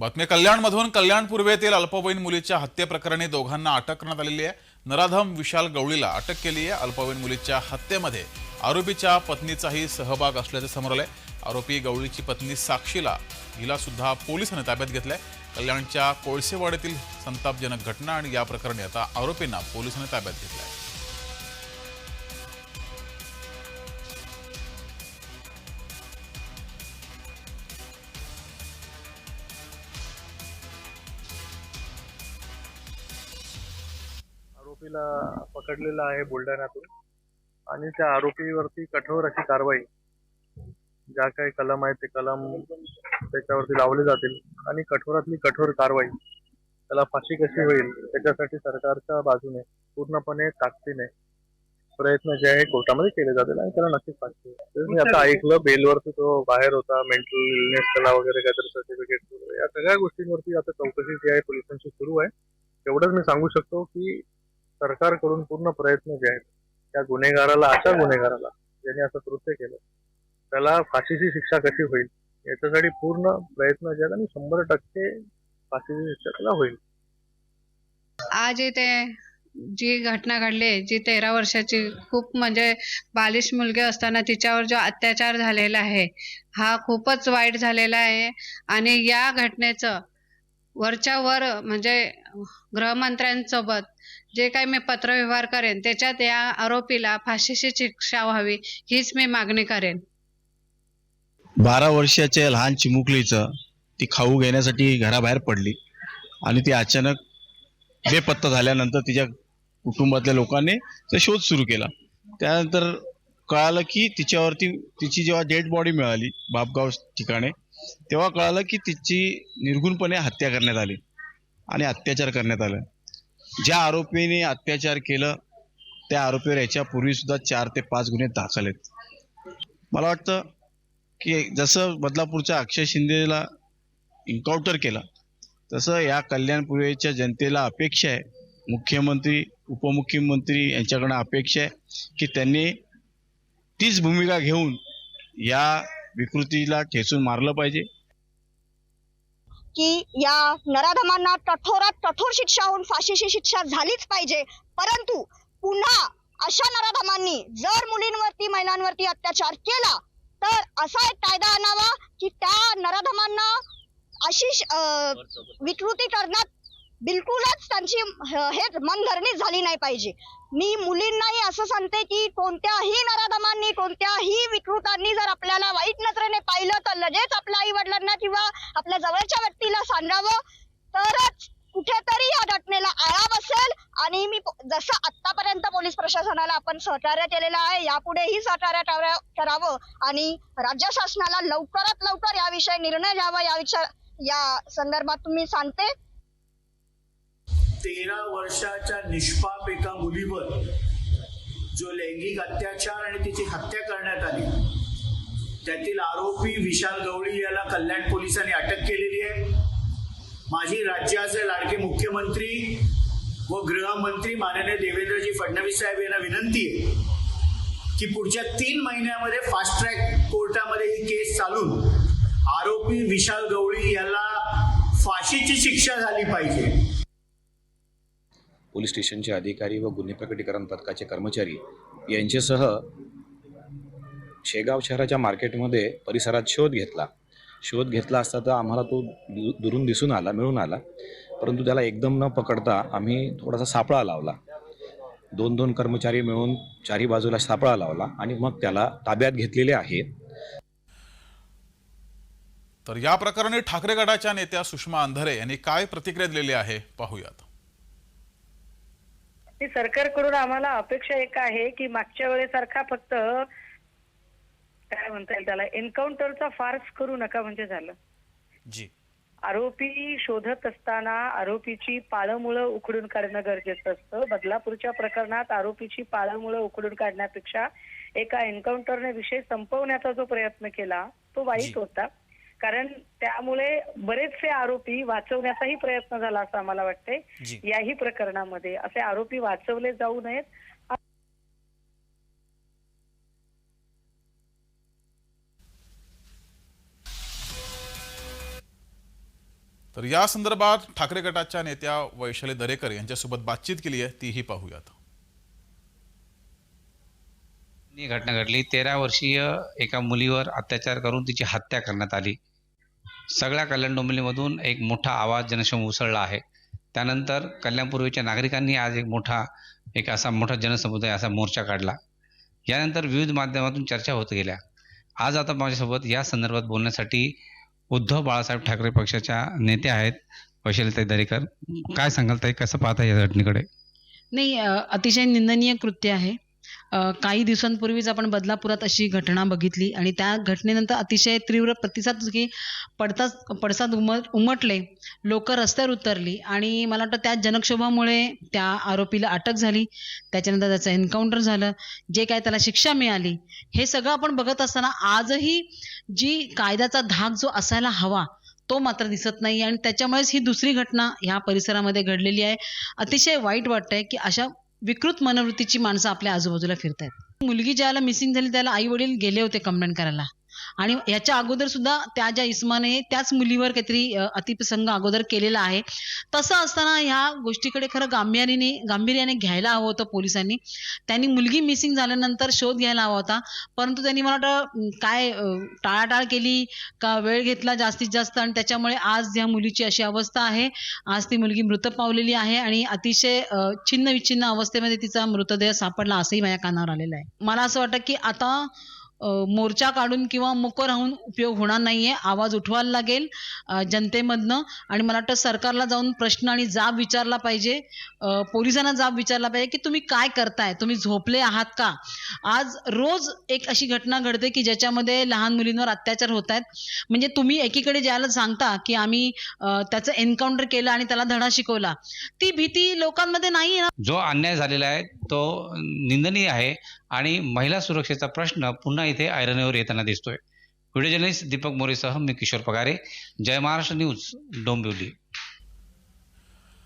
बातमी कल्याणमधून कल्याण पूर्वेतील अल्पवयीन मुलीच्या हत्येप्रकरणी दोघांना अटक करण्यात आलेली आहे. नराधम विशाल गवळीला अटक केली आहे. अल्पवयीन मुलीच्या हत्येमध्ये आरोपीच्या पत्नीचाही सहभाग असल्याचे समोर आले आरोपी गवळीची पत्नी साक्षीला हिला सुद्धा पोलिसांनी ताब्यात घेतलंय. कल्याणच्या कोळसेवाडीतील संतापजनक घटना आणि या प्रकरणी आता आरोपींना पोलिसांनी ताब्यात घेतलाय. आरोपीला पकडलेला आहे बुलढाण्यातून. आणि त्या आरोपीवरती कठोर अशी कारवाई ज्या काही कलम आहेत ते कलम त्याच्यावरती लावले जातील. आणि कठोरातली कठोर कारवाई त्याला फाशी कशी होईल त्याच्यासाठी सरकारच्या बाजूने पूर्णपणे ताकदीने प्रयत्न जे आहे कोर्टामध्ये केले जातील आणि त्याला नक्कीच फाशी होईल. मी आता ऐकलं बेलवरती तो बाहेर होता मेंटल इलनेस त्याला वगैरे काहीतरी सर्टिफिकेट या सगळ्या गोष्टींवरती आता चौकशी जी आहे पोलिसांची सुरू आहे. एवढंच मी सांगू शकतो की सरकारकडून पूर्ण प्रयत्न जे आहेत त्या गुन्हेगाराला अशा गुन्हेगाराला ज्याने असं कृत्य केलं त्याला फाशीची शिक्षा कशी होईल याच्यासाठी पूर्ण प्रयत्न जे आहेत आणि शंभर टक्के फाशीची शिक्षा त्याला होईल. आज इथे जी घटना घडली आहे, जी तेरा वर्षाची खूप म्हणजे बालिश मुलगी असताना तिच्यावर जो अत्याचार झालेला आहे हा खूपच वाईट झालेला आहे आणि या घटनेचं वरच्या वर म्हणजे गृहमंत्र्यांसोबत जे काही मी पत्रव्यवहार करेन त्याच्यात या आरोपीला फाशीची शिक्षा व्हावी हीच मी मागणी करेन. बारा वर्षाच्या लहान चिमुकलीचं ती खाऊ घेण्यासाठी घराबाहेर पडली आणि ती अचानक बेपत्ता झाल्यानंतर तिच्या कुटुंबातल्या लोकांनी ते शोध सुरू केला. त्यानंतर कळालं की तिच्यावरती तिची जेव्हा डेड बॉडी मिळाली बापगाव ठिकाणी तेव्हा कळालं की तिची निर्गुणपणे हत्या करण्यात आली आणि अत्याचार करण्यात आला. ज्या आरोपीने अत्याचार केलं त्या आरोपीवर याच्यापूर्वी सुद्धा चार ते पाच गुन्हे दाखल आहेत. मला वाटतं की जसं बदलापूरच्या अक्षय शिंदेला इन्काउंटर केला तसं या कल्याणपूर्वेच्या जनतेला अपेक्षा आहे. मुख्यमंत्री उपमुख्यमंत्री यांच्याकडनं अपेक्षा आहे की त्यांनी तीच भूमिका घेऊन या विकृतीला ठेचून मारलं पाहिजे. की या नराधमांना कठोरात कठोर शिक्षा होऊन फाशीची शिक्षा झालीच पाहिजे. परंतु पुन्हा अशा नराधमांनी जर मुलींवरती महिलांवरती अत्याचार केला तर असा एक कायदा आणावा की त्या नराधमांना अशी विकृती करण्यात बिलकुलच त्यांची हे मनधरणी झाली नाही पाहिजे. मी मुलींनाही असं सांगते की कोणत्याही नराधमांनी कोणत्याही विकृतांनी जर आपल्याला वाईट नजरेने पाहिलं तर लगेच आपल्या आई वडिलांना किंवा आपल्या जवळच्या व्यक्तीला सांगावं. तरच कुठेतरी या घटनेला आळा बसेल आणि मी जसं आतापर्यंत पोलीस प्रशासनाला आपण सहकार्य केलेलं आहे यापुढेही सहकार्य करावं आणि राज्य शासनाला लवकरात लवकर याविषयी निर्णय घ्यावा या विचार या संदर्भात तुम्ही सांगते. तेरा वर्षाच्या निष्पाप एका मुलीवर जो लैंगिक अत्याचार आणि तिची हत्या करण्यात आली त्यातील आरोपी विशाल गवळी याला कल्याण पोलिसांनी अटक केलेली आहे. माझी राज्याचे लाडके मुख्यमंत्री व गृहमंत्री माननीय देवेंद्रजी फडणवीस साहेब यांना विनंती आहे की पुढच्या तीन महिन्यामध्ये फास्ट ट्रॅक कोर्टामध्ये ही केस चालून आरोपी विशाल गवळी याला फाशीची शिक्षा झाली पाहिजे. पोलीस स्टेशनचे अधिकारी व गुन्हे प्रकटीकरण पथकाचे कर्मचारी यांच्यासह शेगाव शहराच्या मार्केटमध्ये परिसरात शोध घेतला. शोध घेतला असता तर आम्हाला तो दु- दुरून दिसून आला मिळून आला. परंतु त्याला एकदम न पकडता आम्ही थोडासा सापळा लावला. दोन दोन कर्मचारी मिळून चारी बाजूला सापळा लावला आणि मग त्याला ताब्यात घेतलेले आहे. तर या प्रकरणी ठाकरे गटाच्या नेत्या सुषमा अंधारे यांनी काय प्रतिक्रिया दिलेली आहे? पाहूयात. सरकारकडून आम्हाला अपेक्षा एक आहे की मागच्या वेळेसारखा फक्त काय म्हणता येईल त्याला एन्काउंटरचा फार्स करू नका म्हणजे झालं. जी. आरोपी शोधत असताना आरोपीची पाळमुळं उखडून काढणं गरजेचं असतं. बदलापूरच्या प्रकरणात आरोपीची पाळमुळं उखडून काढण्यापेक्षा एका एन्काउंटरने विषय संपवण्याचा जो प्रयत्न केला तो. वाईट होता. कारण त्यामुळे बरेचसे आरोपी वाचवण्याचाही प्रयत्न झाला असं आम्हाला वाटतंय. याही प्रकरणामध्ये असे आरोपी वाचवले जाऊ नयेत. तर या संदर्भात ठाकरे गटाच्या नेत्या वैशाली दरेकर यांच्यासोबत बातचीत केली आहे. तीही पाहूयात ही घटना घडली. तेरा वर्षीय एका मुलीवर अत्याचार करून तिची हत्या करण्यात आली. सगळ्या कल्याण डोंबिवलीमधून एक मोठा आवाज जनशम उसळला आहे. त्यानंतर कल्याणपूर्वीच्या नागरिकांनी आज एक मोठा एक असा मोठा जनसमुदाय असा मोर्चा काढला. यानंतर विविध माध्यमातून चर्चा होत गेल्या. आज आता माझ्यासोबत या संदर्भात बोलण्यासाठी उद्धव बाळासाहेब ठाकरे पक्षाच्या नेत्या आहेत वैशालीताई दरेकर. काय सांगाल ताई? कसं पाहता या घटनेकडे? नाही अतिशय निंदनीय कृत्य आहे. काही दिवसांपूर्वीच आपण बदलापुरात अशी घटना बघितली आणि त्या घटनेनंतर अतिशय तीव्र प्रतिसाद की पडताच पडसाद उमट उमटले. लोक रस्त्यावर उतरली आणि मला वाटतं त्या जनक्षोभामुळे त्या आरोपीला अटक झाली. त्याच्यानंतर त्याचं एन्काउंटर झालं. जे काय त्याला शिक्षा मिळाली हे सगळं आपण बघत असताना आजही जी कायद्याचा धाक जो असायला हवा तो मात्र दिसत नाही. आणि त्याच्यामुळेच ही दुसरी घटना ह्या परिसरामध्ये घडलेली आहे. अतिशय वाईट वाटतंय की अशा विकृत मनोवृत्तीची माणसं आपल्या आजूबाजूला फिरत आहेत मुलगी ज्याला मिसिंग झाली त्याला आई वडील गेले होते कंप्लेंट करायला. आणि याच्या अगोदर सुद्धा त्या ज्या इस्माने त्याच मुलीवर काहीतरी अतिप्रसंग अगोदर केलेला आहे. तसं असताना ह्या गोष्टीकडे खरं गांभीर्याने गांभीर्याने घ्यायला हवं होतं पोलिसांनी. त्यांनी मुलगी मिसिंग झाल्यानंतर शोध घ्यायला हवा होता. परंतु त्यांनी मला वाटतं काय टाळाटाळ केली का वेळ घेतला जास्तीत जास्त आणि त्याच्यामुळे आज या मुलीची अशी अवस्था आहे. आज ती मुलगी मृत पावलेली आहे आणि अतिशय छिन्न विच्छिन्न अवस्थेमध्ये तिचा मृतदेह सापडला असंही माझ्या कानावर आलेलं आहे. मला असं वाटतं की आता मोर्चा काढून किंवा मुक राहून उपयोग होणार नाहीये. आवाज उठवायला लागेल जनतेमधनं. आणि मला वाटतं सरकारला जाऊन प्रश्न आणि जाब विचारला पाहिजे. पोलिसांना जाब विचारला पाहिजे की तुम्ही काय करताय? तुम्ही झोपले आहात का? आज रोज एक अशी घटना घडते की ज्याच्यामध्ये लहान मुलींवर अत्याचार होत आहेत म्हणजे तुम्ही एकीकडे ज्याला सांगता की आम्ही त्याचं एन्काउंटर केलं आणि त्याला धडा शिकवला. ती भीती लोकांमध्ये नाही ना? जो अन्याय झालेला आहे तो निंदनीय आहे आणि महिला सुरक्षेचा प्रश्न पुन्हा इथे ऐरणीवर येताना दिसतोय. व्हिडिओ जर्नलिस्ट दीपक मोरेसह मी किशोर पगारे. जय महाराष्ट्र न्यूज डोंबिवली.